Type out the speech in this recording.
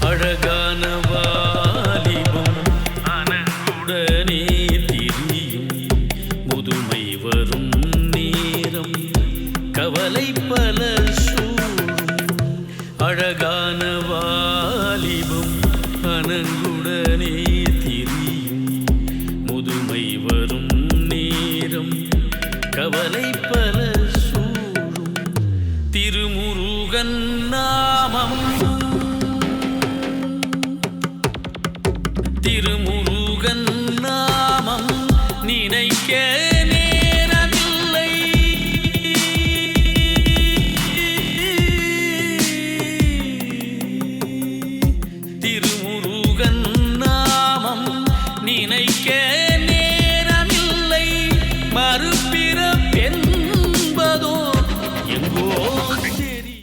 அழகான வாலிபம். அனகுடனே திரியும். முதுமை வரும் நேரம். கவலை பல அழகான வாலிபம். அனங்குடனே திரியும். முதுமை வரும் நேரம். கவலை பல முருகன் நாமம் திருமுருகன் நாமம் நினைக்க நேரமில்லை. திருமுருகன் நாமம் நினைக்க நேரமில்லை. மறுபிறப்பென்பதோ எங்கோ